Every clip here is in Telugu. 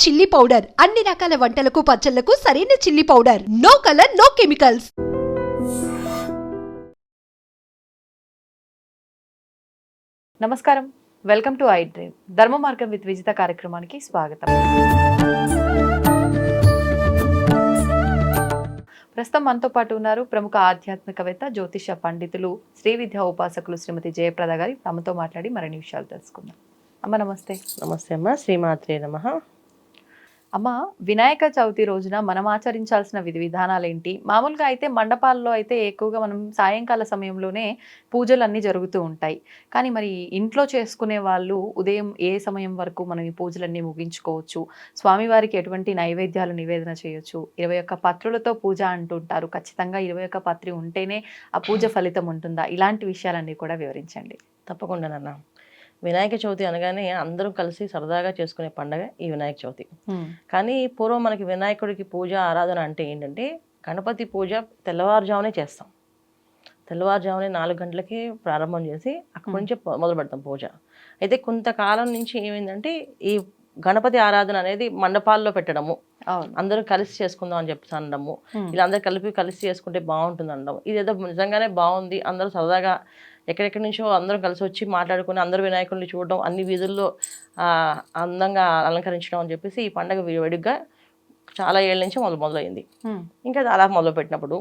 Chilli powder. అన్ని రకాల వంటలకు పచ్చళ్ళకు సరైన chilli powder. No colour no chemicals. నమస్కారం. Welcome to I dream. ధర్మ మార్గం విత్ విజిత కార్యక్రమానికి స్వాగతం. ప్రస్తుతం మనతో పాటు ఉన్నారు ప్రముఖ ఆధ్యాత్మికవేత్త జ్యోతిష పండితులు శ్రీ విద్యా ఉపాసకులు శ్రీమతి జయప్రద గారి. తమతో మాట్లాడి మరిన్ని విషయాలు తెలుసుకుందాం. అమ్మ నమస్తే. నమస్తే అమ్మ. శ్రీమాత్రే నమ. అమ్మ వినాయక చవితి రోజున మనం ఆచరించాల్సిన విధి విధానాలు ఏంటి మామూలుగా అయితే మండపాల్లో అయితే ఎక్కువగా మనం సాయంకాల సమయంలోనే పూజలు అన్నీ జరుగుతూ ఉంటాయి. కానీ మరి ఇంట్లో చేసుకునే వాళ్ళు ఉదయం ఏ సమయం వరకు మనం ఈ పూజలన్నీ ముగించుకోవచ్చు? స్వామివారికి ఎటువంటి నైవేద్యాలు నివేదన చేయొచ్చు? ఇరవై ఒక్క పత్రులతో పూజ అంటుంటారు. ఖచ్చితంగా ఇరవై ఒక్క పత్రి ఉంటేనే ఆ పూజ ఫలితం ఉంటుందా? ఇలాంటి విషయాలన్నీ కూడా వివరించండి. తప్పకుండా నాన్న. వినాయక చవితి అనగానే అందరూ కలిసి సరదాగా చేసుకునే పండగ ఈ వినాయక చవితి. కానీ పూర్వం మనకి వినాయకుడికి పూజ ఆరాధన అంటే ఏంటంటే గణపతి పూజ తెల్లవారుజామునే చేస్తాం. తెల్లవారుజామునే నాలుగు గంటలకి ప్రారంభం చేసి అక్కడి. నుంచి మొదలు పెడతాం పూజ. అయితే కొంతకాలం నుంచి ఏమైందంటే ఈ గణపతి ఆరాధన అనేది మండపాల్లో పెట్టడము. అందరూ కలిసి చేసుకుందాం అని చెప్పి అనడము. ఇలా అందరు కలిపి కలిసి చేసుకుంటే బాగుంటుంది అనడం. ఇదేదో నిజంగానే బాగుంది. అందరూ సరదాగా ఎక్కడెక్కడి నుంచో అందరం కలిసి వచ్చి మాట్లాడుకుని అందరు వినాయకుడిని చూడడం అన్ని వీధుల్లో అందంగా అలంకరించడం అని చెప్పేసి ఈ పండగ వి- వేడుగ్గా చాలా ఏళ్ళ నుంచి మొదలు మొదలైంది. ఇంకా అలా మొదలు పెట్టినప్పుడు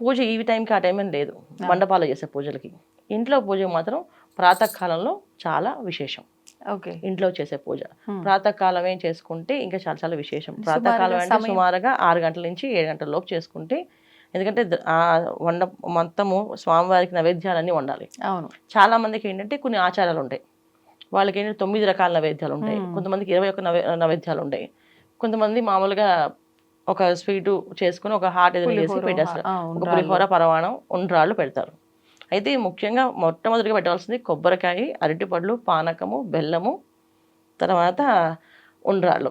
పూజ ఈ టైంకి ఆ టైం లేదు. మండపాలు చేసే పూజలకి. ఇంట్లో పూజ మాత్రం ప్రాతకాలంలో చాలా విశేషం. ఓకే. ఇంట్లో చేసే పూజ. ప్రాతకాలమే చేసుకుంటే ఇంకా చాలా చాలా విశేషం. ప్రాతకాలం అంటే? సుమారుగా ఆరు గంటల నుంచి ఏడు గంటల లోపు చేసుకుంటే ఎందుకంటే వండ మొత్తము స్వామివారికి నైవేద్యాలన్నీ వండాలి. అవును. చాలా మందికి ఏంటంటే కొన్ని ఆచారాలు ఉంటాయి. వాళ్ళకి ఏంటంటే తొమ్మిది రకాల నైవేద్యాలు ఉంటాయి. కొంతమందికి ఇరవై ఒక్క నైవే నైవేద్యాలు ఉంటాయి. కొంతమంది మామూలుగా ఒక స్వీటు చేసుకుని ఒక హాట్ ఏదైనా చేసి పెట్టేస్తారు. ఒక. పులిహోర పరమాణం ఉండ్రాళ్ళు పెడతారు. అయితే ముఖ్యంగా మొట్టమొదటిగా పెట్టాల్సింది కొబ్బరికాయ అరటిపళ్ళు పానకము బెల్లము తర్వాత ఉండ్రాళ్ళు.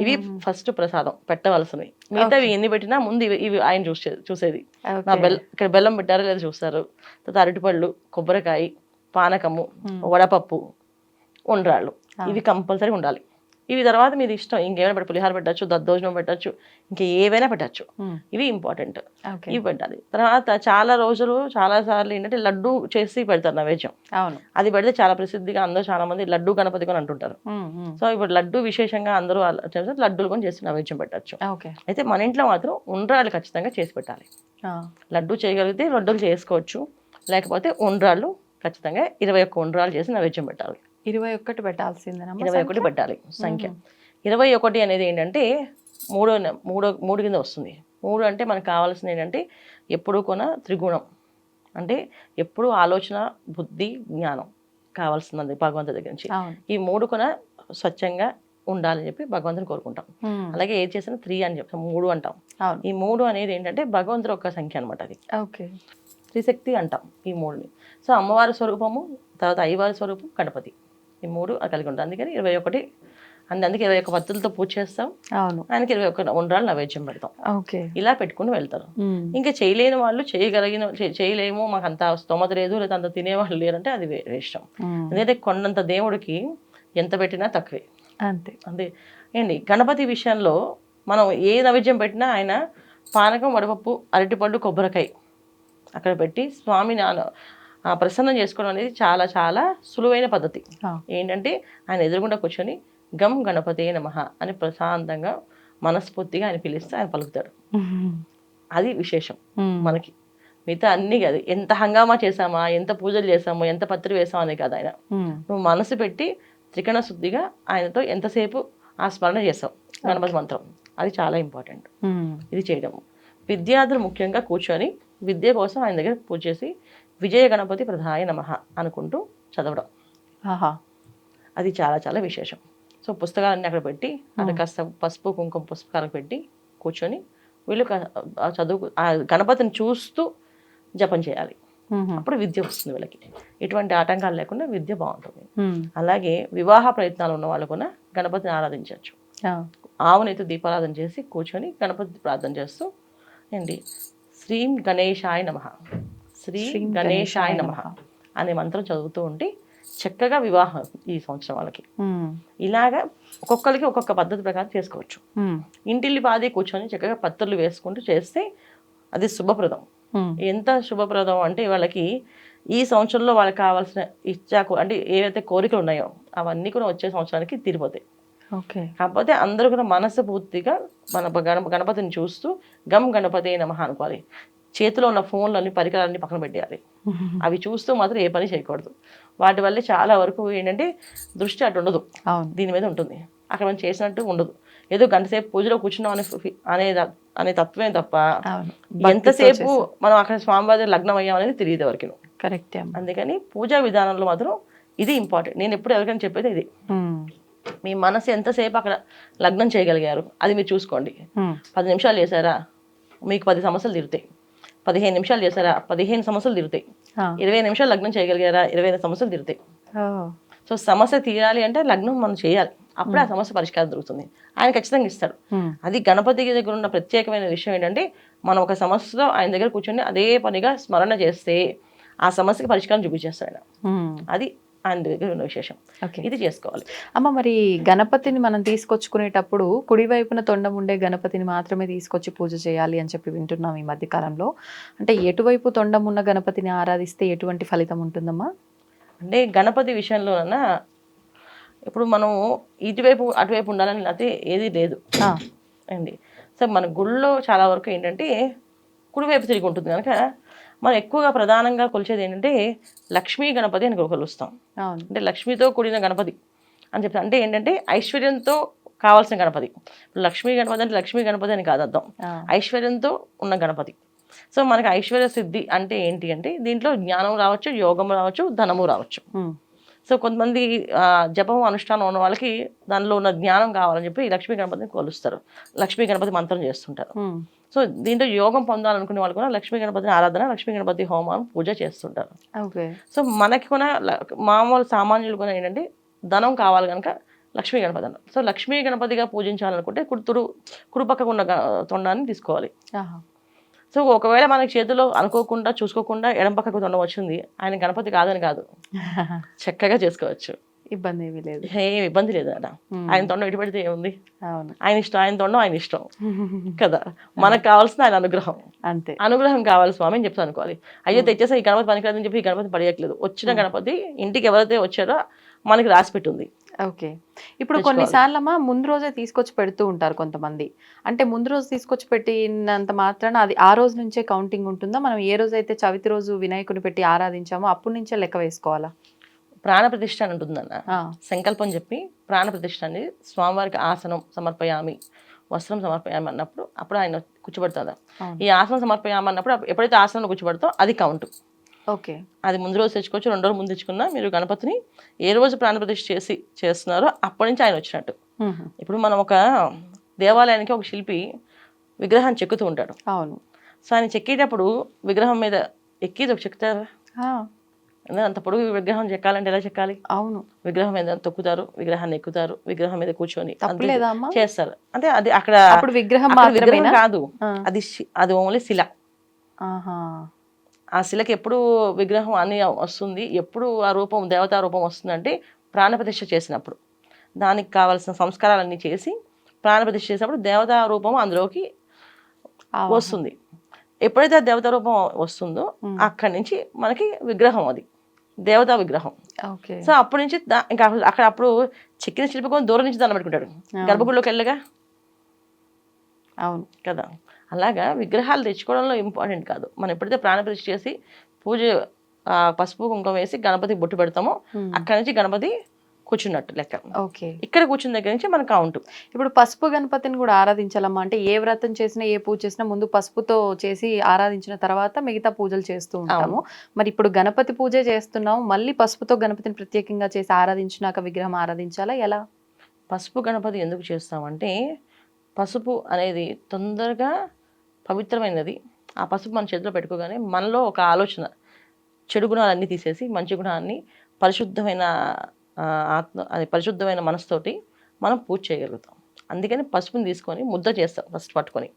ఇవి. ఫస్ట్ ప్రసాదం పెట్టవలసినవి మిగతావి ఎన్ని పెట్టినా ముందు ఇవి ఇవి ఆయన చూసే చూసేది నా ఓకే. బెల్ ఇక్కడ బెల్లం పెట్టారో లేదో చూస్తారు తర్వాత అరటిపళ్ళు కొబ్బరికాయ పానకము. వడపప్పు ఉండ్రాళ్ళు. ఇవి కంపల్సరీ ఉండాలి ఇవి తర్వాత మీరు ఇష్టం. ఇంకేమైనా పెట్ట పులిహార పెట్టచ్చు దద్దోజనం పెట్టచ్చు ఇంకా ఏవైనా పెట్టచ్చు. ఇవి ఇంపార్టెంట్. ఇవి పెట్టాలి. తర్వాత చాలా రోజులు చాలా సార్లు ఏంటంటే లడ్డు చేసి పెడతారు నైవేద్యం. అవును. అది పెడితే చాలా ప్రసిద్ధిగా అందరూ చాలా మంది లడ్డు గణపతి కొని అంటుంటారు. సో ఇప్పుడు లడ్డు విశేషంగా అందరూ లడ్డూలు కొని చేసి నైవేద్యం పెట్టచ్చు. ఓకే. అయితే మన ఇంట్లో మాత్రం ఉండ్రాళ్ళు ఖచ్చితంగా చేసి పెట్టాలి. లడ్డు చేయగలిగితే లడ్డూలు చేసుకోవచ్చు. లేకపోతే ఉండ్రాళ్ళు ఖచ్చితంగా ఇరవై ఒక్క ఉండ్రాలు చేసి నైవేద్యం పెట్టాలి. ఇరవై ఒక్కటి పెట్టాల్సిందేనమ్మా ఇరవై ఒకటి? పెట్టాలి సంఖ్య. ఇరవై ఒకటి అనేది ఏంటంటే మూడో మూడో మూడు కింద వస్తుంది. మూడు అంటే మనకు కావాల్సింది ఏంటంటే ఎప్పుడు కొన త్రిగుణం. అంటే ఎప్పుడు ఆలోచన బుద్ధి జ్ఞానం కావాల్సింది భగవంతుడి దగ్గర నుంచి. ఈ మూడు కొన స్వచ్ఛంగా ఉండాలని చెప్పి భగవంతుని కోరుకుంటాం. అలాగే ఏది చేసినా త్రీ అని చెప్తాం మూడు అంటాం. ఈ మూడు అనేది ఏంటంటే భగవంతుడు ఒక సంఖ్య అనమాట అది. ఓకే. త్రిశక్తి అంటాం ఈ మూడుని. సో అమ్మవారి స్వరూపము తర్వాత అయ్యవారి స్వరూపం గణపతి. ఈ మూడు కలిగి ఉంటాం అందుకని ఇరవై ఒకటి అందు అందుకే ఇరవై ఒక్క పత్తులతో పూజ చేస్తాం. అవును. ఆయనకి ఇరవై ఒక్క ఉండ్రాలు నైవేద్యం పెడతాం. ఓకే. ఇలా పెట్టుకుని వెళ్తారు. ఇంకా చేయలేని వాళ్ళు చేయగలిగిన చేయలేము మాకు అంత స్తోమత లేదు లేదా అంత తినేవాళ్ళు లేరంటే అది వేరే ఇష్టం ఎందుకంటే కొండంత దేవుడికి ఎంత పెట్టినా తక్కువే. అంతే. అంతే. ఏంటి గణపతి విషయంలో మనం ఏ నైవేద్యం పెట్టినా ఆయన పానకం వడపప్పు అరటిపళ్ళు కొబ్బరికాయ అక్కడ పెట్టి స్వామిని ఆన- ఆ ప్రసన్నం చేసుకోవడం అనేది చాలా చాలా సులువైన పద్ధతి. ఏంటంటే ఆయన ఎదురుగుండా కూర్చొని గం గణపతే నమః అని ప్రశాంతంగా మనస్ఫూర్తిగా ఆయన పిలిస్తే ఆయన పలుకుతాడు. అది విశేషం మనకి. మిగతా అన్నీ కాదు. ఎంత హంగామా చేసామా ఎంత పూజలు చేసామో ఎంత పత్రి వేసామో అనేది కాదు ఆయన. నువ్వు మనసు పెట్టి త్రికణ శుద్ధిగా ఆయనతో ఎంతసేపు ఆ స్మరణ చేస్తావు? గణపతి మంత్రం. అది చాలా ఇంపార్టెంట్. ఇది చేయడం. విద్యార్థులు ముఖ్యంగా కూర్చొని విద్య కోసం ఆయన దగ్గర పూజ చేసి విజయ గణపతి ప్రధాయ నమః అనుకుంటూ చదవడం. ఆహా. అది చాలా చాలా విశేషం. సో పుస్తకాలన్నీ అక్కడ పెట్టి అక్కడ కాస్త పసుపు కుంకుమ పుస్తకాలకు పెట్టి కూర్చొని వీళ్ళు చదువు ఆ గణపతిని చూస్తూ జపం చేయాలి. అప్పుడు విద్య వస్తుంది వీళ్ళకి. ఎటువంటి ఆటంకాలు లేకుండా విద్య బాగుంటుంది. అలాగే వివాహ ప్రయత్నాలు ఉన్న వాళ్ళు కూడా గణపతిని ఆరాధించవచ్చు. ఆవునైతే దీపారాధన చేసి కూర్చొని గణపతి ప్రార్థన చేస్తూ ఏంటి? శ్రీం గణేశాయ నమ. శ్రీ గణేశాయ నమ. అనే మంత్రం చదువుతూ ఉంటే చక్కగా వివాహం ఈ సంవత్సరం వాళ్ళకి. ఇలాగా ఒక్కొక్కరికి ఒక్కొక్క పద్ధతి ప్రకారం చేసుకోవచ్చు. ఇంటిల్లి పాది కూర్చొని చక్కగా పత్రులు వేసుకుంటూ చేస్తే అది శుభప్రదం. ఎంత శుభప్రదం అంటే వాళ్ళకి ఈ సంవత్సరంలో వాళ్ళకి కావాల్సిన ఇచ్చాకు అంటే ఏవైతే కోరికలు ఉన్నాయో అవన్నీ కూడా వచ్చే సంవత్సరానికి తీరిపోతాయి. కాకపోతే అందరూ కూడా మనసు పూర్తిగా మన గణ గణపతిని చూస్తూ గమ్ గణపతి నమః అనుకోవాలి. చేతిలో ఉన్న ఫోన్లన్నీ పరికరాలన్నీ పక్కన పెట్టేయాలి. అవి చూస్తూ మాత్రం ఏ పని చేయకూడదు. వాటి వల్లే చాలా వరకు ఏంటంటే దృష్టి అటు ఉండదు. దీని మీద ఉంటుంది. అక్కడ మనం చేసినట్టు ఉండదు. ఏదో గంట సేపు పూజలో కూర్చున్నాం అనే అనే అనే తత్వమే తప్ప ఎంతసేపు మనం అక్కడ స్వామివారి లగ్నం అయ్యాం అనేది తెలియదు ఎవరికి. కరెక్ట్ అందుకని పూజా విధానంలో మాత్రం ఇది ఇంపార్టెంట్. నేను ఎప్పుడు ఎవరికైనా చెప్పేది ఇది. మీ మనసు ఎంతసేపు అక్కడ లగ్నం చేయగలిగారు అది మీరు చూసుకోండి. పది నిమిషాలు చేశారా? మీకు పది సమస్యలు తిరుగుతాయి పదిహేను నిమిషాలు చేశారా? పదిహేను సమస్యలు తిరుగుతాయి. ఇరవై నిమిషాలు లగ్నం చేయగలిగారా? ఇరవై ఐదు సమస్యలు తిరుగుతాయి. సో సమస్య తీరాలి అంటే లగ్నం మనం చేయాలి. అప్పుడే ఆ సమస్య పరిష్కారం దొరుకుతుంది. ఆయన ఖచ్చితంగా ఇస్తాడు. అది గణపతి దగ్గర ఉన్న ప్రత్యేకమైన విషయం ఏంటంటే మనం ఒక సమస్యతో ఆయన దగ్గర కూర్చొని అదే పనిగా స్మరణ చేస్తే ఆ సమస్యకి పరిష్కారం చూపించేస్తాడు అది దగ్గర ఉన్న విశేషం. ఓకే. ఇది చేసుకోవాలి. అమ్మ మరి గణపతిని మనం తీసుకొచ్చుకునేటప్పుడు కుడివైపున తొండం ఉండే గణపతిని మాత్రమే తీసుకొచ్చి పూజ చేయాలి అని చెప్పి వింటున్నాం ఈ మధ్య కాలంలో. అంటే ఎటువైపు తొండం ఉన్న గణపతిని ఆరాధిస్తే ఎటువంటి ఫలితం ఉంటుందమ్మా? అంటే గణపతి విషయంలోనన్నా ఇప్పుడు మనం ఇటువైపు అటువైపు ఉండాలని లేకపోతే ఏది లేదు. అండి. సో మన గుళ్ళో చాలా వరకు ఏంటంటే కుడివైపు తిరిగి ఉంటుంది కనుక మనం ఎక్కువగా ప్రధానంగా కొలిచేది ఏంటంటే లక్ష్మీ గణపతి అని కొలుస్తాం. అంటే లక్ష్మితో కూడిన గణపతి అని చెప్తాను అంటే ఏంటంటే ఐశ్వర్యంతో కావాల్సిన గణపతి. లక్ష్మీ గణపతి అంటే లక్ష్మీ గణపతి అని కాదు అర్థం. ఐశ్వర్యంతో ఉన్న గణపతి. సో మనకి ఐశ్వర్య సిద్ధి అంటే ఏంటి అంటే దీంట్లో జ్ఞానం రావచ్చు యోగం రావచ్చు ధనము రావచ్చు. సో కొంతమంది జపం అనుష్ఠానం ఉన్న వాళ్ళకి దానిలో ఉన్న జ్ఞానం కావాలని చెప్పి లక్ష్మీ గణపతిని కొలుస్తారు. లక్ష్మీ గణపతి మంత్రం చేస్తుంటారు. సో దీంట్లో యోగం పొందాలనుకునే వాళ్ళు కూడా లక్ష్మీ గణపతిని ఆరాధన లక్ష్మీ గణపతి హోమం పూజ చేస్తుంటారు. ఓకే. సో మనకి కూడా మామూలు సామాన్యులు కూడా ఏంటంటే ధనం కావాలి కనుక లక్ష్మీ గణపతి అన్నారు. సో లక్ష్మీ గణపతిగా పూజించాలనుకుంటే కుడుతురు కుడిపక్కకు ఉన్న తొండాన్ని తీసుకోవాలి. సో ఒకవేళ మనకి చేతిలో అనుకోకుండా చూసుకోకుండా ఎడం పక్కకు తొండం వచ్చింది ఆయన గణపతి కాదని కాదు. చక్కగా చేసుకోవచ్చు. ఇబ్బంది ఏమీ లేదు. ఏం ఇబ్బంది లేదు ఉమ్, ఆయన తొండం ఎటు పెడితే ఏముంది? అవును. ఆయన ఇష్టం ఆయన తొండం ఆయన ఇష్టం. కదా? మనకు కావాల్సిన ఆయన అనుగ్రహం. అంతే. అనుగ్రహం కావాలి స్వామి అని చెప్తాను అనుకోవాలి. అయ్యో తెచ్చేసా ఈ గణపతి పనికిరాదని చెప్పి ఈ గణపతి పడేయట్లేదు. వచ్చిన గణపతి ఇంటికి ఎవరైతే వచ్చారో మనకి రాసి పెట్టుంది. ఓకే. ఇప్పుడు కొన్నిసార్లు అమ్మా ముందు రోజే తీసుకొచ్చి పెడుతూ ఉంటారు కొంతమంది. అంటే ముందు రోజు తీసుకొచ్చి పెట్టినంత మాత్రాన అది ఆ రోజు నుంచే కౌంటింగ్ ఉంటుందా? మనం ఏ రోజు అయితే చవితి రోజు వినాయకుని పెట్టి ఆరాధించామో అప్పటి నుంచే లెక్క వేసుకోవాలా? ప్రాణ ప్రతిష్ఠ అని ఉంటుందన్న. సంకల్పం చెప్పి ప్రాణ ప్రతిష్ఠ అనేది స్వామివారికి ఆసనం సమర్పయామి వస్త్రం సమర్పయామి అన్నప్పుడు అప్పుడు ఆయన కూర్చోబెడతాడు. ఈ ఆసనం సమర్పయామి అన్నప్పుడు ఎప్పుడైతే ఆసనంలో కూర్చోబెడతాో అది కౌంట్. ఓకే. అది ముందు రోజు తెచ్చుకోవచ్చు రెండు రోజులు ముందు తెచ్చుకున్నా మీరు గణపతిని ఏ రోజు ప్రాణ ప్రతిష్ఠ చేసి చేస్తున్నారో అప్పటి నుంచి ఆయన వచ్చినట్టు. ఇప్పుడు మనం ఒక దేవాలయానికి ఒక శిల్పి విగ్రహాన్ని చెక్కుతూ ఉంటాడు. అవును. సో ఆయన చెక్కేటప్పుడు విగ్రహం మీద ఎక్కి ఒక చెక్కుతారు? అంత పొడుగు విగ్రహం చెక్కాలంటే ఎలా చెక్కాలి? అవును. విగ్రహం మీద తొక్కుతారు విగ్రహాన్ని ఎక్కుతారు విగ్రహం మీద కూర్చొని చేస్తారు. అంటే అది అక్కడ విగ్రహం విగ్రహం కాదు. అది అది ఓన్లీ శిల. ఆహా. ఆ శిలకి ఎప్పుడు విగ్రహం అని వస్తుంది ఎప్పుడు ఆ రూపం దేవతా రూపం వస్తుందంటే ప్రాణప్రతిష్ఠ చేసినప్పుడు. దానికి కావాల్సిన సంస్కారాలన్నీ చేసి ప్రాణప్రతిష్ఠ చేసినప్పుడు దేవతా రూపం అందులోకి. వస్తుంది. ఎప్పుడైతే ఆ దేవతా రూపం వస్తుందో. అక్కడి నుంచి మనకి విగ్రహం అది. దేవతా విగ్రహం. ఓకే సో అప్పటి నుంచి ఇంకా అక్కడ- అప్పుడు చెక్కిన శిల్పకం దూరం నుంచి దండం పెట్టుకుంటాడు. గర్భగుడిలోకి వెళ్ళగా? అవును. కదా. అలాగా విగ్రహాలు తెచ్చుకోవడంలో ఇంపార్టెంట్ కాదు. మనం ఎప్పుడైతే ప్రాణప్రతిష్ఠ చేసి పూజ పసుపు కుంకుమ వేసి గణపతి బొట్టు పెడతామో ఉమ్. అక్కడి నుంచి గణపతి కూర్చున్నట్టు లెక్క. ఓకే. ఇక్కడ కూర్చున్న దగ్గర నుంచి మన కౌంట్ ఇప్పుడు పసుపు గణపతిని కూడా ఆరాధించాలమ్మా. అంటే ఏ వ్రతం చేసినా ఏ పూజ చేసినా ముందు పసుపుతో చేసి ఆరాధించిన తర్వాత మిగతా పూజలు చేస్తూ ఉంటాము. మరి ఇప్పుడు గణపతి పూజే చేస్తున్నాము. మళ్ళీ పసుపుతో గణపతిని ప్రత్యేకంగా చేసి ఆరాధించినాక విగ్రహం ఆరాధించాలా? ఎలా? పసుపు గణపతి ఎందుకు చేస్తామంటే పసుపు అనేది తొందరగా పవిత్రమైనది. ఆ పసుపు మన చేతిలో పెట్టుకోగానే మనలో ఒక ఆలోచన. చెడు గుణాలన్నీ తీసేసి మంచి గుణాన్ని పరిశుద్ధమైన ఆత్మ అది పరిశుద్ధమైన మనసుతోటి మనం పూజ చేయగలుగుతాం. అందుకని పసుపుని తీసుకొని ముద్ద చేస్తాం ఫస్ట్ పట్టుకొని.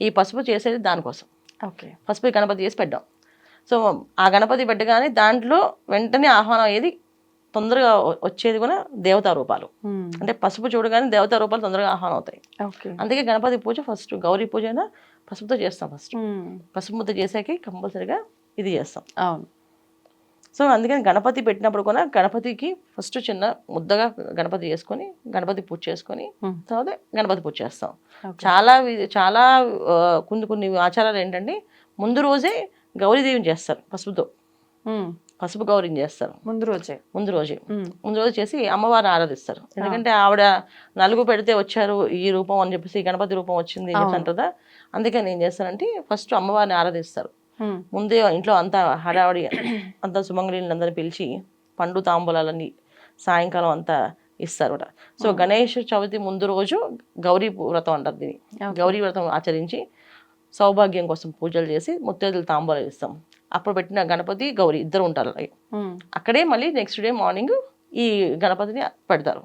ఈ పసుపు చేసేది దానికోసం. ఓకే. పసుపు గణపతి చేసి పెట్టాం. సో ఆ గణపతి పెట్టగానే దాంట్లో వెంటనే ఆహ్వానం అయ్యేది తొందరగా వచ్చేది కూడా దేవతా రూపాలు. అంటే పసుపు చూడగానే దేవతా రూపాలు తొందరగా ఆహ్వానం అవుతాయి. అందుకే గణపతి పూజ ఫస్ట్ గౌరీ పూజ అయినా పసుపుతో చేస్తాం ఫస్ట్. పసుపు ముద్ద చేసాక కంపల్సరీగా ఇది చేస్తాం. అవును. సో అందుకని గణపతి పెట్టినప్పుడు కూడా గణపతికి ఫస్ట్ చిన్న ముద్దగా గణపతి చేసుకొని గణపతి పూజ చేసుకొని Hmm. తర్వాత గణపతి పూజ చేస్తాం. చాలా చాలా కొన్ని కొన్ని ఆచారాలు ఏంటంటే ముందు రోజే గౌరీదేవిని చేస్తారు పసుపుతో. ఉమ్. పసుపు గౌరీని చేస్తారు. ముందు రోజే. ముందు రోజే. ఉమ్. ముందు రోజు చేసి అమ్మవారిని ఆరాధిస్తారు. ఎందుకంటే ఆవిడ నలుగు పెడితే వచ్చారు ఈ రూపం అని చెప్పేసి గణపతి రూపం వచ్చింది చెప్పేసి అంటారా అందుకని ఏం చేస్తారంటే ఫస్ట్ అమ్మవారిని ఆరాధిస్తారు. ముందే ఇంట్లో అంతా హడావడి అంతా సుమంగళిని అందరిని పిలిచి పండు తాంబూలాలని సాయంకాలం అంతా ఇస్తారు కూడా సో గణేష్ చవితి ముందు రోజు గౌరీ వ్రతం అంటారు దీన్ని. గౌరీ వ్రతం ఆచరించి సౌభాగ్యం కోసం పూజలు చేసి ముత్తైదులు తాంబూలాలు ఇస్తాం. అప్పుడు పెట్టిన గణపతి గౌరీ ఇద్దరు ఉంటారు అలాగే. అక్కడే మళ్ళీ నెక్స్ట్ డే మార్నింగ్ ఈ గణపతిని పెడతారు.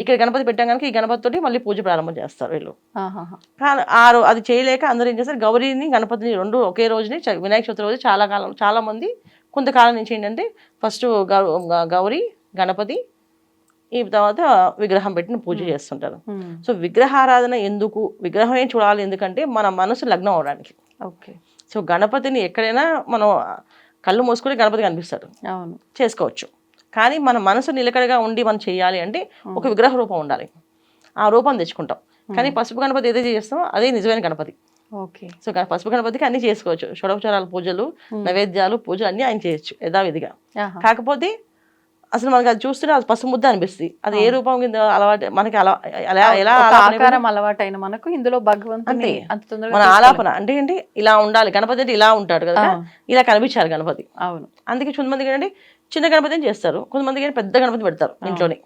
ఇక్కడ గణపతి పెట్టాం కనుక ఈ గణపతి తోటి మళ్ళీ పూజ ప్రారంభం చేస్తారు వీళ్ళు. కానీ ఆ రో- అది చేయలేక అందరూ ఏం చేస్తారు గౌరీని గణపతిని రెండు ఒకే రోజుని వినాయక చవితి రోజు చాలా కాలం చాలా మంది కొంతకాలం నుంచి ఏంటంటే ఫస్ట్ గౌరీ గణపతి ఈ తర్వాత విగ్రహం పెట్టిన పూజ చేస్తుంటారు. సో విగ్రహారాధన ఎందుకు విగ్రహమే చూడాలి ఎందుకంటే మన మనసు లగ్నం అవడానికి. ఓకే. సో గణపతిని ఎక్కడైనా మనం కళ్ళు మూసుకొని గణపతి కనిపిస్తాడు. అవును. చేసుకోవచ్చు. కానీ మన మనసు నిలకడగా ఉండి మనం చేయాలి అంటే ఒక విగ్రహ రూపం ఉండాలి. ఆ రూపం తెచ్చుకుంటాం. కానీ పసుపు గణపతి ఏదైతే చేస్తామో అదే నిజమైన గణపతి. ఓకే. సో పసుపు గణపతికి అన్ని చేసుకోవచ్చు. షోడోపచారాల పూజలు నైవేద్యాలు పూజలు అన్ని ఆయన చేయొచ్చు యథావిధిగా. కాకపోతే అసలు మనకి అది చూస్తుంటే అది పసుపు ముద్ద అనిపిస్తుంది. అది ఏ రూపం కింద అలవాటు మనకి అలా ఎలా ఎలా ఒక ఆలాపన ఆకారం అలవాటైన మనకు ఇందులో భగవంతుని మన. ఆలాపన అంటే ఏంటి? ఇలా ఉండాలి. గణపతి అంటే ఇలా ఉంటాడు కదా. ఇలా కనిపించాలి గణపతి. అవును. అందుకే కొంతమంది ఏంటంటే చిన్న గణపతిని చేస్తారు. కొంతమంది ఏంటి పెద్ద గణపతి పెడతారు ఇంట్లోనే.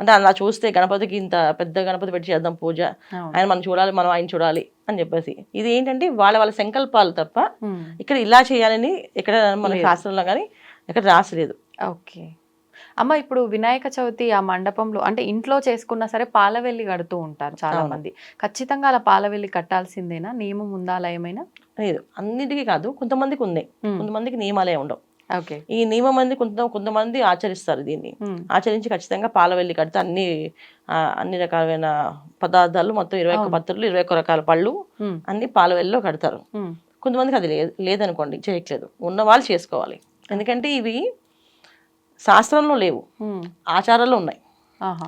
అంటే అలా చూస్తే గణపతికి ఇంత పెద్ద గణపతి పెట్టి చేద్దాం పూజ. ఆయన మనం చూడాలి మనం ఆయన చూడాలి అని చెప్పేసి. ఇది ఏంటంటే వాళ్ళ వాళ్ళ సంకల్పాలు తప్ప. ఇక్కడ ఇలా చేయాలని ఇక్కడ మన శాస్త్రంలో కానీ ఎక్కడ రాసలేదు. ఓకే. అమ్మ ఇప్పుడు వినాయక చవితి ఆ మండపంలో అంటే ఇంట్లో చేసుకున్నా సరే పాలవెల్లి కడుతూ ఉంటారు చాలా. మంది ఖచ్చితంగా అలా పాలవెల్లి కట్టాల్సిందేనా? నియమం ఉందా అలా ఏమైనా లేదు. అన్నిటికీ కాదు. కొంతమందికి ఉమ్. కొంతమందికి నియమాలే ఉండవు. ఈ నియమం మంది కొంత కొంతమంది ఆచరిస్తారు దీన్ని. ఆచరించి ఖచ్చితంగా పాలవెల్లి కడితే అన్ని అన్ని రకాలైన పదార్థాలు మొత్తం ఇరవై ఒక్క పత్రులు ఇరవై ఒక్క రకాల పళ్ళు. అన్ని పాలవెల్లిలో కడతారు. ఉమ్. కొంతమందికి అది లేదు లేదనుకోండి చేయట్లేదు. ఉన్న వాళ్ళు చేసుకోవాలి. ఎందుకంటే ఇవి శాస్త్రంలో లేవు. ఉమ్. ఆచారాల్లో ఉన్నాయి.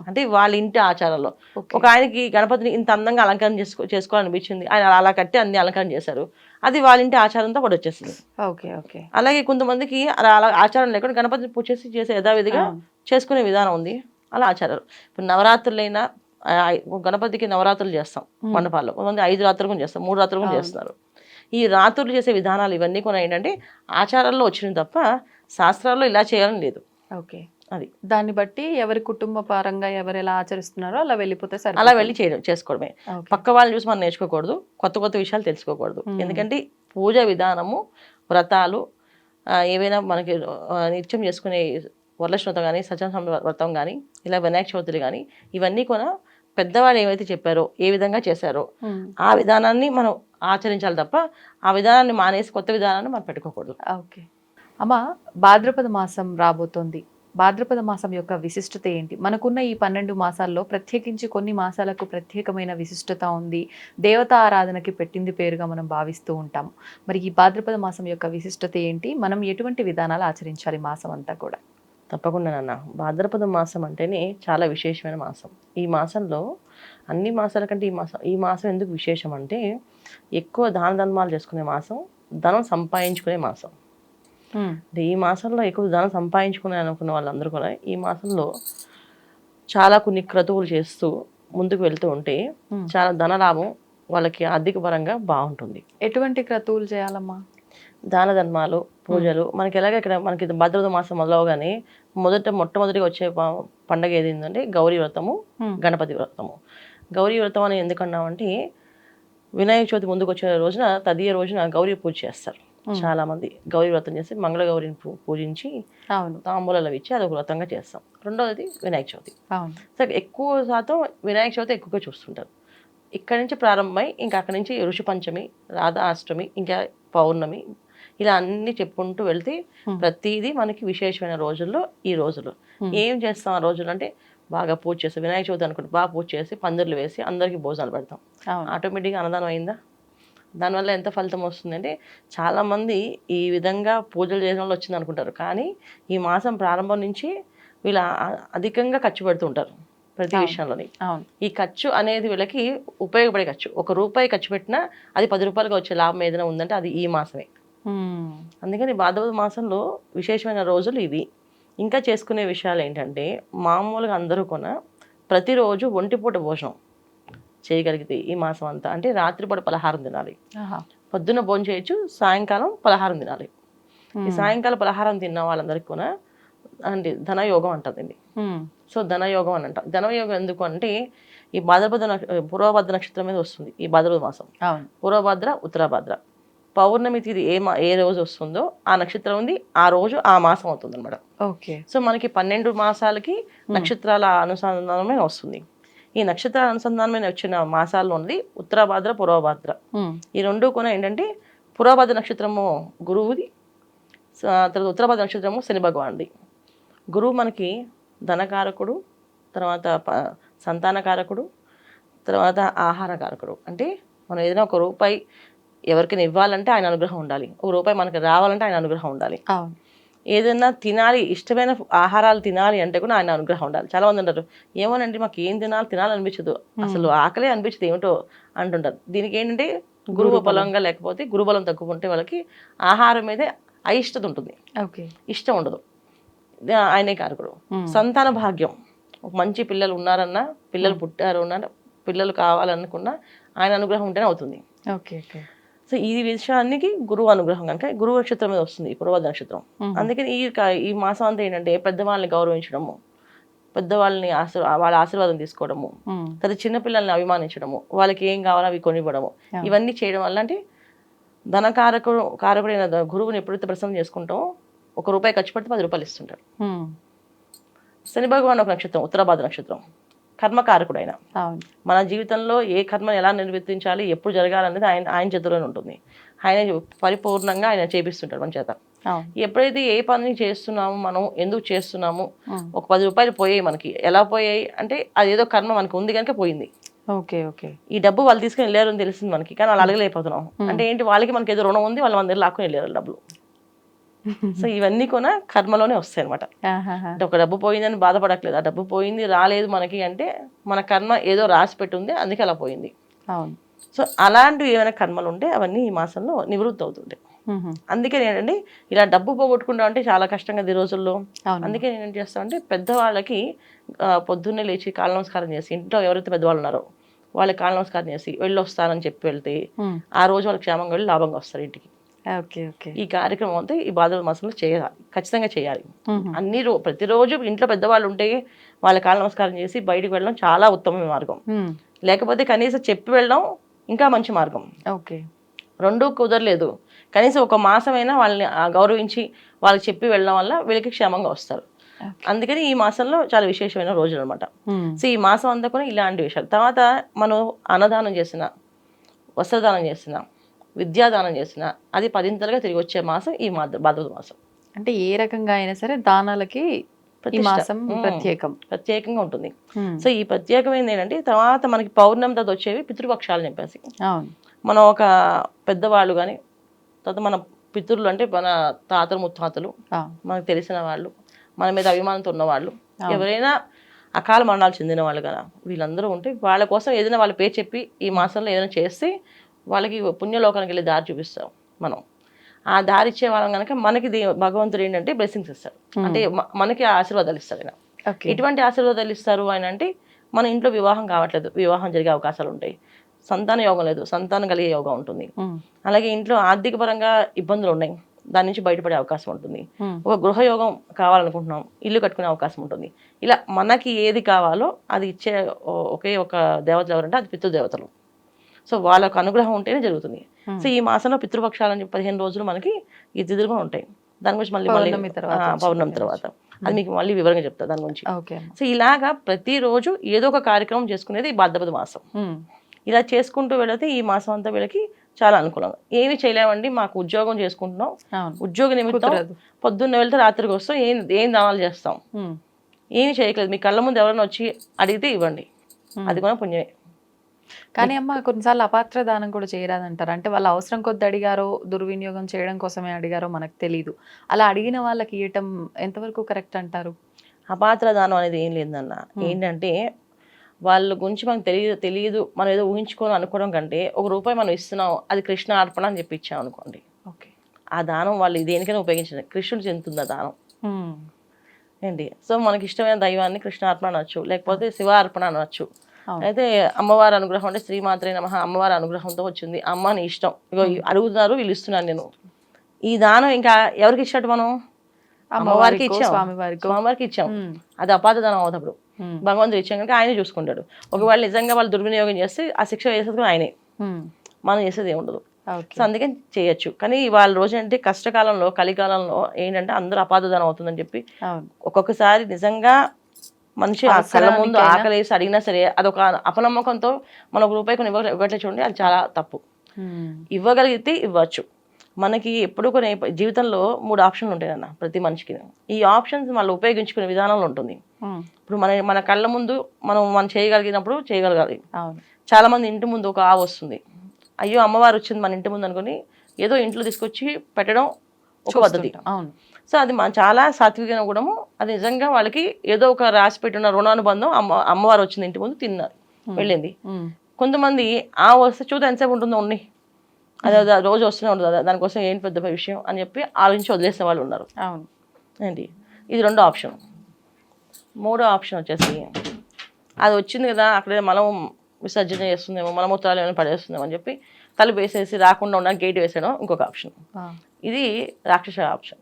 అంటే వాళ్ళ ఇంటి ఆచారాల్లో. ఒక ఆయనకి గణపతిని ఇంత అందంగా అలంకరణ చేసుకో చేసుకోవాలనిపించింది. ఆయన అలా కట్టి అన్ని అలంకరణ చేశారు. అది వాళ్ళ ఇంటి ఆచారంతో కూడా వచ్చేస్తుంది. Okay okay. అలాగే కొంతమందికి అలా అలా ఆచారం లేకుండా గణపతిని పూజ చేసి చేసే యథావిధిగా. చేసుకునే విధానం ఉంది. అలా ఆచారాలు. ఇప్పుడు నవరాత్రులైనా గణపతికి నవరాత్రులు చేస్తాం మండపాల్లో. కొంతమంది ఐదు రాత్రులు కూడా చేస్తాం మూడు రాత్రులు కూడా చేస్తున్నారు ఈ రాత్రులు చేసే విధానాలు ఇవన్నీ కూడా ఏంటంటే ఆచారాల్లో వచ్చినవి తప్ప శాస్త్రాల్లో ఇలా చేయాలని లేదు. ఓకే. అది. దాన్ని బట్టి ఎవరి కుటుంబ పరంగా ఎవరు ఎలా ఆచరిస్తున్నారో అలా వెళ్ళిపోతే సరే అలా వెళ్ళి చేయడం చేసుకోవడమే. పక్క వాళ్ళని చూసి మనం నేర్చుకోకూడదు కొత్త కొత్త విషయాలు తెలుసుకోకూడదు. ఎందుకంటే పూజ విధానము వ్రతాలు ఏవైనా మనకి నిత్యం చేసుకునే వరలక్ష్మి వ్రతం కానీ సత్యనారాయణ వ్రతం కానీ ఇలా వినాయక చవితులు కానీ ఇవన్నీ కూడా పెద్దవాళ్ళు ఏవైతే చెప్పారో ఏ విధంగా చేశారో. ఆ విధానాన్ని మనం ఆచరించాలి తప్ప ఆ విధానాన్ని మానేసి కొత్త విధానాన్ని మనం పెట్టుకోకూడదు. ఓకే. అమ్మ భాద్రపద మాసం రాబోతోంది. భాద్రపద మాసం యొక్క విశిష్టత ఏంటి? మనకున్న ఈ పన్నెండు మాసాల్లో ప్రత్యేకించి కొన్ని మాసాలకు ప్రత్యేకమైన విశిష్టత ఉంది. దేవతా ఆరాధనకి పెట్టింది పేరుగా మనం భావిస్తూ ఉంటాం మరి ఈ భాద్రపద మాసం యొక్క విశిష్టత ఏంటి? మనం ఎటువంటి విధానాలు ఆచరించాలి మాసం అంతా కూడా? తప్పకుండా నాన్న. భాద్రపద మాసం అంటేనే చాలా విశేషమైన మాసం. ఈ మాసంలో అన్ని మాసాల కంటే ఈ మాసం ఈ మాసం ఎందుకు విశేషం అంటే ఎక్కువ దాన ధర్మాలు చేసుకునే మాసం ధనం సంపాదించుకునే మాసం. అంటే ఈ మాసంలో ఎక్కువ ధనం సంపాదించుకునే అనుకున్న వాళ్ళందరూ కూడా ఈ మాసంలో చాలా కొన్ని క్రతువులు చేస్తూ ముందుకు వెళ్తూ ఉంటే Hmm. చాలా ధనలాభం వాళ్ళకి ఆర్థిక పరంగా బాగుంటుంది. ఎటువంటి క్రతువులు చేయాలమ్మా? దాన ధర్మాలు పూజలు మనకి ఎలాగ ఇక్కడ మనకి భద్రత మాసం మొదలవగానే మొదట మొట్టమొదటిగా వచ్చే పండగ ఏది ఏంటంటే గౌరీ వ్రతము Hmm. గణపతి వ్రతము. గౌరీ వ్రతం అని ఎందుకన్నామంటే వినాయక చవితి ముందుకు వచ్చే రోజున తదియ రోజున గౌరీ పూజ చేస్తారు. చాలా మంది గౌరీ వ్రతం చేసి మంగళ గౌరిని పూ- పూజించి తాంబూలాలు ఇచ్చి అదొక వ్రతంగా చేస్తాం. రెండవది వినాయక చవితి. సో ఎక్కువ శాతం వినాయక చవితి ఎక్కువగా చూస్తుంటారు. ఇక్కడ నుంచి ప్రారంభమై ఇంకా అక్కడి నుంచి ఋషి పంచమి రాధా అష్టమి ఇంకా పౌర్ణమి ఇలా అన్ని చెప్పుకుంటూ వెళ్తే. ప్రతిదీ మనకి విశేషమైన రోజుల్లో ఈ రోజులు. ఏం చేస్తాం ఆ రోజులు అంటే బాగా పూజ చేస్తాం వినాయక చవితి అనుకుంటే బాగా పూజ చేసి పందిర్లు వేసి అందరికీ భోజనాలు పెడతాం. ఆటోమేటిక్గా అన్నదానం అయిందా? దానివల్ల ఎంత ఫలితం వస్తుందంటే చాలామంది ఈ విధంగా పూజలు చేయడం వల్ల వచ్చింది అనుకుంటారు కానీ ఈ మాసం ప్రారంభం నుంచి వీళ్ళ అధికంగా ఖర్చు పెడుతుంటారు ప్రతి. విషయంలోని. ఈ ఖర్చు అనేది వీళ్ళకి ఉపయోగపడే ఖర్చు. ఒక రూపాయి ఖర్చు పెట్టినా అది పది రూపాయలుగా వచ్చే లాభం ఏదైనా ఉందంటే అది ఈ మాసమే. అందుకని భాద్రపద మాసంలో విశేషమైన రోజులు ఇవి. ఇంకా చేసుకునే విషయాలు ఏంటంటే మామూలుగా అందరూ కొన ప్రతిరోజు ఒంటిపూట భోజనం. చేయగలిగితే ఈ మాసం అంతా. అంటే రాత్రిపూట పలహారం తినాలి. పొద్దున్న భోజనం చేయొచ్చు సాయంకాలం పలహారం తినాలి. ఈ. సాయంకాలం పలహారం తిన్న వాళ్ళందరికీ కూడా అంటే ధనయోగం అంటుందండి. సో ధనయోగం అని అంటాం ధనయోగం ఎందుకు అంటే ఈ భాద్రపద పూర్వభద్ర నక్షత్రం మీద వస్తుంది ఈ భాద్రపద మాసం. పూర్వభద్ర ఉత్తరభద్ర. పౌర్ణమి తిథి ఏ మా ఏ రోజు వస్తుందో ఆ నక్షత్రం ఉంది ఆ రోజు ఆ మాసం అవుతుంది అనమాట ఓకే. సో మనకి పన్నెండు మాసాలకి నక్షత్రాల అనుసంధానమే వస్తుంది. ఈ నక్షత్రాల అనుసంధానమైన వచ్చిన మాసాల్లో ఉన్నది ఉత్తరభద్ర పూర్వభద్ర. ఈ రెండు కూడా ఏంటంటే పూర్వభద్ర నక్షత్రము గురువుది తర్వాత ఉత్తరభద్ర నక్షత్రము శని భగవానుడి గురువు మనకి ధనకారకుడు తర్వాత సంతానకారకుడు తర్వాత ఆహారకారకుడు. అంటే మనం ఏదైనా ఒక రూపాయి ఎవరికైనా ఇవ్వాలంటే ఆయన అనుగ్రహం ఉండాలి. ఒక రూపాయి మనకి రావాలంటే ఆయన అనుగ్రహం ఉండాలి. ఏదైనా తినాలి ఇష్టమైన ఆహారాలు తినాలి అంటే కూడా ఆయన అనుగ్రహం ఉండాలి. చాలా మంది అంటారు ఏమోనండి మాకు ఏం తినాలి తినాలనిపించదు అసలు ఆకలే అనిపించదు ఏమిటో అంటుంటారు. దీనికి ఏంటంటే గురువు బలంగా లేకపోతే గురుబలం తక్కువ ఉంటే వాళ్ళకి ఆహారం మీదే అయిష్టత ఉంటుంది. ఓకే. ఇష్టం ఉండదు. ఆయనే కారకుడు. సంతాన భాగ్యం. ఒక మంచి పిల్లలు ఉన్నారన్నా పిల్లలు పుట్టారు అన్నా పిల్లలు కావాలనుకున్నా ఆయన అనుగ్రహం ఉంటేనే అవుతుంది. Okay okay. సో ఈ విషయానికి గురువు అనుగ్రహం కనుక గురువు నక్షత్రం మీద వస్తుంది ఈ నక్షత్రం. అందుకని ఈ ఈ మాసం అంతా ఏంటంటే పెద్దవాళ్ళని గౌరవించడము పెద్దవాళ్ళని ఆశీర్ వాళ్ళ ఆశీర్వాదం తీసుకోవడము. తర్వాత చిన్నపిల్లల్ని అభిమానించడము వాళ్ళకి ఏం కావాలో అవి కొనివ్వడము. ఇవన్నీ చేయడం వల్ల అంటే ధనకారకుడు కారకుడైన గురువుని ఎప్పుడైతే ప్రసన్నం చేసుకుంటామో ఒక రూపాయి ఖర్చు పెడితే పది రూపాయలు ఇస్తుంటారు. శని భగవాన్ ఒక నక్షత్రం ఉత్తరాభాద్ర నక్షత్రం కర్మకారకుడు ఆయన మన జీవితంలో ఏ కర్మను ఎలా నిర్వర్తించాలి ఎప్పుడు జరగాలనేది ఆయన ఆయన చేతిలోనే ఉంటుంది. ఆయన పరిపూర్ణంగా ఆయన చేపిస్తుంటాడు మన చేత. ఎప్పుడైతే ఏ పని చేస్తున్నామో మనం ఎందుకు చేస్తున్నాము. ఒక పది రూపాయలు పోయాయి మనకి. ఎలా పోయాయి? అంటే అది ఏదో కర్మ మనకు ఉంది కనుక పోయింది. Okay okay. ఈ డబ్బు వాళ్ళు తీసుకుని వెళ్ళారు అని తెలిసింది మనకి కానీ వాళ్ళు అడగలేకపోతున్నాం అంటే ఏంటి? వాళ్ళకి మనకి ఏదో రుణం ఉంది వాళ్ళు మన దగ్గర లాక్కుని వెళ్ళారు డబ్బులు. సో ఇవన్నీ కూడా కర్మలోనే వస్తాయి అనమాట. అంటే ఒక డబ్బు పోయిందని బాధపడట్లేదు. ఆ డబ్బు పోయింది రాలేదు మనకి అంటే మన కర్మ ఏదో రాసి పెట్టుంది అందుకే అలా పోయింది. సో అలాంటివి ఏమైనా కర్మలు ఉంటే అవన్నీ ఈ మాసంలో నివృత్తి అవుతుంటాయి. అందుకే నేనండి ఇలా డబ్బు పోగొట్టుకుంటాం అంటే చాలా కష్టం కదా ఈ రోజుల్లో. అందుకే నేను ఏం చేస్తానంటే పెద్దవాళ్ళకి పొద్దున్నే లేచి కాళ్ళ నమస్కారం చేసి ఇంట్లో ఎవరైతే పెద్దవాళ్ళు ఉన్నారో వాళ్ళకి కాళ్ళ నమస్కారం చేసి వెళ్ళి వస్తానని చెప్పి వెళ్తే. ఆ రోజు వాళ్ళకి క్షేమంగా వెళ్ళి లాభంగా వస్తారు ఇంటికి. ఈ కార్యక్రమం అంతా ఈ భాద్రపద మాసంలో చేయాలి ఖచ్చితంగా చేయాలి. అన్ని రో ప్రతిరోజు ఇంట్లో పెద్దవాళ్ళు ఉంటే వాళ్ళ కాళ్ళ నమస్కారం చేసి బయటికి వెళ్ళడం చాలా ఉత్తమమైన మార్గం. లేకపోతే కనీసం చెప్పి వెళ్ళడం ఇంకా మంచి మార్గం. ఓకే. రెండూ కుదరలేదు. కనీసం ఒక మాసమైనా వాళ్ళని గౌరవించి వాళ్ళకి చెప్పి వెళ్ళడం వల్ల వీళ్ళకి క్షేమంగా వస్తారు. అందుకని ఈ మాసంలో చాలా విశేషమైన రోజులు అనమాట. సో ఈ మాసం అంతా కూడా ఇలాంటి విషయాలు. తర్వాత మనం అన్నదానం చేసిన వస్త్రదానం చేసిన విద్యాదానం చేసిన అది పదింతలుగా తిరిగి వచ్చే మాసం ఈ భాద్రపద మాసం అంటే ఏ రకంగా అయినా సరే దానాలకి. మాసం. ప్రత్యేకం ప్రత్యేకంగా ఉంటుంది. సో ఈ ప్రత్యేకమైనది ఏంటంటే తర్వాత మనకి పౌర్ణమి తర్వాత వచ్చేవి పితృపక్షాలు చెప్పేసి మనం ఒక పెద్దవాళ్ళు కానీ తర్వాత మన పితృలు అంటే మన తాతలు ముత్తాతలు మనకు తెలిసిన వాళ్ళు మన మీద అభిమానంతో ఉన్నవాళ్ళు. ఎవరైనా అకాల మరణాలు చెందిన వాళ్ళు కదా వీళ్ళందరూ ఉంటే వాళ్ళ కోసం ఏదైనా వాళ్ళ పేరు చెప్పి ఈ మాసంలో ఏదైనా చేస్తే వాళ్ళకి పుణ్యలోకానికి వెళ్ళి దారి చూపిస్తాం మనం. ఆ దారి ఇచ్చే వాళ్ళం కనుక మనకి భగవంతుడు ఏంటంటే బ్లెస్సింగ్స్ ఇస్తాడు. అంటే మ- మనకి ఆశీర్వాదాలు ఇస్తాడు ఆయన. ఎటువంటి ఆశీర్వాదాలు ఇస్తారు ఆయన అంటే మన ఇంట్లో వివాహం కావట్లేదు. వివాహం జరిగే అవకాశాలు ఉంటాయి. సంతాన యోగం లేదు. సంతానం కలిగే యోగం ఉంటుంది. ఉమ్. అలాగే ఇంట్లో ఆర్థిక పరంగా ఇబ్బందులు ఉన్నాయి. దాని నుంచి బయటపడే అవకాశం ఉంటుంది. ఉమ్. ఒక గృహయోగం కావాలనుకుంటున్నాం. ఇల్లు కట్టుకునే అవకాశం ఉంటుంది. ఇలా మనకి ఏది కావాలో అది ఇచ్చే ఒకే ఒక దేవతలు ఎవరంటే అది పితృదేవతలు. సో వాళ్ళకు అనుగ్రహం ఉంటేనే జరుగుతుంది. Hmm. సో ఈ మాసంలో పితృపక్షాలని పదిహేను రోజులు మనకి ఈ తిథులు కూడా ఉంటాయి. దాని గురించి మళ్ళీ మళ్ళీ పౌర్ణమి తర్వాత. తర్వాత. అది మీకు మళ్ళీ వివరంగా చెప్తా దాని గురించి. సో ఇలాగా ప్రతిరోజు ఏదో ఒక కార్యక్రమం చేసుకునేది ఈ భాద్రపద మాసం. ఉమ్. ఇలా చేసుకుంటూ వెళితే ఈ మాసం అంతా వీళ్ళకి చాలా అనుకూలం. ఏమి చేయలేమండి మాకు ఉద్యోగం చేసుకుంటున్నాం. ఉద్యోగ నిమిత్తం పొద్దున్న వెళ్తే రాత్రికి వస్తాం ఏం ఏం దానాలు చేస్తాం. ఏమి చేయట్లేదు. మీ కళ్ళ ముందు ఎవరైనా వచ్చి అడిగితే ఇవ్వండి. అది కూడా పుణ్యమే. కానీ అమ్మ కొన్నిసార్లు అపాత్ర దానం కూడా చేయరాదంటారు. అంటే వాళ్ళ అవసరం కొద్ది అడిగారో దుర్వినియోగం చేయడం కోసమే అడిగారో మనకు తెలియదు అలా అడిగిన వాళ్ళకి ఇవ్వటం ఎంతవరకు కరెక్ట్ అంటారు? అపాత్ర దానం అనేది ఏం లేదన్న. ఏంటంటే వాళ్ళ గురించి మనకు తెలియదు తెలియదు మనం ఏదో ఊహించుకొని అనుకోవడం కంటే ఒక రూపాయి మనం ఇస్తున్నాం అది కృష్ణ అర్పణ అని చెప్పి ఇచ్చాం అనుకోండి. ఓకే. ఆ దానం వాళ్ళు దేనికైనా ఉపయోగించింది కృష్ణుడు చెందుతుంది ఆ దానం. ఏంటి? సో మనకి ఇష్టమైన దైవాన్ని కృష్ణ అర్పణ అనొచ్చు లేకపోతే శివ అర్పణ అనొచ్చు. అయితే అమ్మవారి అనుగ్రహం అంటే శ్రీమాత్రే నమ అమ్మవారి అనుగ్రహంతో వచ్చింది. అమ్మ నీ ఇష్టం. ఇగో అడుగుతున్నారు వీళ్ళు ఇస్తున్నాను నేను. ఈ దానం ఇంకా ఎవరికి ఇచ్చినట్టు మనం? అమ్మవారికి అమ్మవారికో, ఇచ్చాం. స్వామివారికో. స్వామివారికి ఇచ్చాం. అది అపాత దానం అవుతప్పుడు. ఉమ్. భగవంతుడు ఇచ్చాం కనుక ఆయనే చూసుకుంటాడు. ఒకవేళ నిజంగా వాళ్ళు దుర్వినియోగం చేస్తే ఆ శిక్ష వేసేది కూడా ఆయనే. మనం చేసేది ఏమి ఉండదు. ఓకే. సో అందుకని చేయొచ్చు. కానీ వాళ్ళ రోజు అంటే కష్టకాలంలో కలికాలంలో ఏంటంటే అందరూ అపాతదానం అవుతుందని చెప్పి ఒక్కొక్కసారి నిజంగా మనిషి ఆ కళ్ళ ముందు ఆకలేసి అడిగినా సరే అదొక అపనమ్మకంతో మన ఒక రూపాయి కొన్ని ఇవ్వ- ఇవ్వట్లే చూడండి అది చాలా తప్పు. ఇవ్వగలిగితే ఇవ్వచ్చు. మనకి ఎప్పుడు కొన్ని జీవితంలో మూడు ఆప్షన్లు ఉంటాయి అన్న ప్రతి మనిషికి. ఈ ఆప్షన్స్ మళ్ళీ ఉపయోగించుకునే విధానంలో ఉంటుంది. ఇప్పుడు మన మన కళ్ళ ముందు మనం మనం చేయగలిగినప్పుడు చేయగలగాలి. చాలా మంది ఇంటి ముందు ఒక ఆవు వస్తుంది. అయ్యో అమ్మవారు వచ్చింది మన ఇంటి ముందు అనుకుని ఏదో ఇంట్లో తీసుకొచ్చి పెట్టడం ఒక పద్ధతి. అవును. సో అది మన చాలా సాత్విక గుణము. అది నిజంగా వాళ్ళకి ఏదో ఒక రాసి పెట్టిన రుణానుబంధం అమ్మ అమ్మవారు వచ్చింది ఇంటి ముందు తిన్నారు వెళ్ళింది. కొంతమంది ఆ వస్తే చూద్దాం ఎంతసేపు ఉంటుందో ఉండి అదే రోజు వస్తూనే ఉంటుంది దానికోసం ఏం పెద్ద విషయం అని చెప్పి ఆలోచించి వదిలేసే వాళ్ళు ఉన్నారు. అవును. ఏంటి? ఇది రెండో ఆప్షన్. మూడో ఆప్షన్ వచ్చేసి అది వచ్చింది కదా అక్కడే మనం విసర్జన చేస్తుందేమో మలమూత్రాలు ఏమైనా పడేస్తుందేమో అని చెప్పి తలుపు వేసేసి రాకుండా ఉండడానికి గేట్ వేసేయడం ఇంకొక ఆప్షన్. ఇది రాక్షస ఆప్షన్.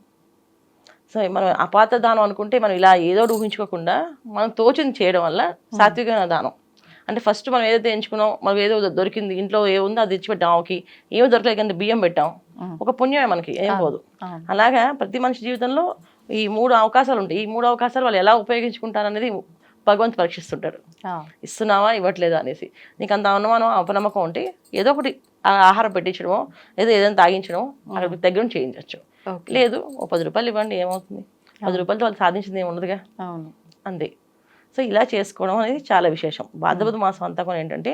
సో మనం అపాత దానం అనుకుంటే మనం ఇలా ఏదో ఊహించుకోకుండా మనం తోచింది చేయడం వల్ల సాత్వికమైన దానం. అంటే ఫస్ట్ మనం ఏదైతే ఎంచుకున్నాం మనం ఏదో దొరికింది ఇంట్లో ఏముందో అది తెచ్చిపెట్టాం ఆవుకి ఏమో దొరకలేదు కానీ బియ్యం పెట్టాం. ఒక పుణ్యమే మనకి ఏం పోదు. అలాగా ప్రతి మనిషి జీవితంలో ఈ మూడు అవకాశాలు ఉంటాయి. ఈ మూడు అవకాశాలు వాళ్ళు ఎలా ఉపయోగించుకుంటారు అనేది భగవంతు పరీక్షిస్తుంటాడు. ఇస్తున్నావా ఇవ్వట్లేదా అనేసి. నీకు అంత అనుమానం అపనమ్మకం ఉంటే ఏదో ఒకటి ఆహారం పెట్టించడమో ఏదో ఏదైనా తాగించడమో అక్కడ దగ్గర చేయించవచ్చు లేదు ఓ పది రూపాయలు ఇవ్వండి ఏమవుతుంది? పది రూపాయలతో వాళ్ళు సాధించింది ఏమి ఉండదుగా? అవును. అంతే. సో ఇలా చేసుకోవడం అనేది చాలా విశేషం. భాద్రపద మాసం అంతా కూడా ఏంటంటే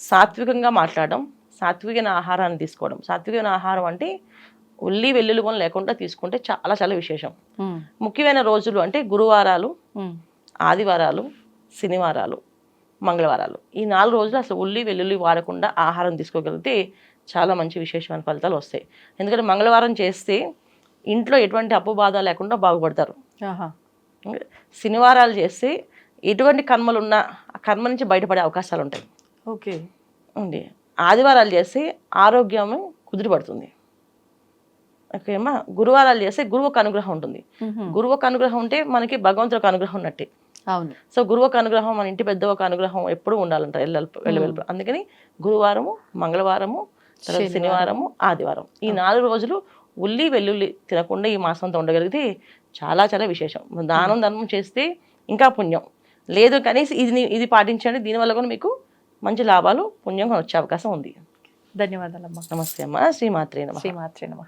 సాత్వికంగా మాట్లాడడం సాత్వికమైన ఆహారాన్ని తీసుకోవడం. సాత్వికమైన ఆహారం అంటే ఉల్లి వెల్లుల్లి కూడా లేకుండా తీసుకుంటే చాలా చాలా విశేషం. ముఖ్యమైన రోజులు అంటే గురువారాలు. ఆదివారాలు శనివారాలు మంగళవారాలు. ఈ నాలుగు రోజులు అసలు ఉల్లి వెల్లుల్లి వాడకుండా ఆహారం తీసుకోగలిగితే చాలా మంచి విశేషమైన ఫలితాలు వస్తాయి. ఎందుకంటే మంగళవారం చేస్తే ఇంట్లో ఎటువంటి అప్పు బాధ లేకుండా బాగుపడతారు. శనివారాలు చేస్తే ఎటువంటి కర్మలు ఉన్నా ఆ కర్మ నుంచి బయటపడే అవకాశాలు ఉంటాయి. ఓకే. ఉంది. ఆదివారాలు చేస్తే ఆరోగ్యం కుదిరిపడుతుంది ఓకేమ్మా గురువారాలు చేస్తే గురువు ఒక అనుగ్రహం ఉంటుంది. గురువు ఒక అనుగ్రహం ఉంటే మనకి భగవంతుడు ఒక అనుగ్రహం ఉన్నట్టే. అవును. సో గురువు ఒక అనుగ్రహం మన ఇంటి పెద్ద ఒక అనుగ్రహం ఎప్పుడూ ఉండాలంటారు ఎల్ల వెళ్ళ వెళ్ళ అందుకని గురువారము మంగళవారము తర్వాత శనివారము ఆదివారం. ఈ నాలుగు రోజులు ఉల్లి వెల్లుల్లి తినకుండా ఈ మాసం అంతా ఉండగలిగితే చాలా చాలా విశేషం. దానం ధర్మం చేస్తే ఇంకా పుణ్యం. లేదు కనీసం ఇది ఇది పాటించండి దీనివల్ల కూడా మీకు మంచి లాభాలు పుణ్యం వచ్చే అవకాశం ఉంది. ధన్యవాదాలమ్మా. నమస్తే అమ్మ. శ్రీమాత్రే నమ. శ్రీమాత్రే నమ.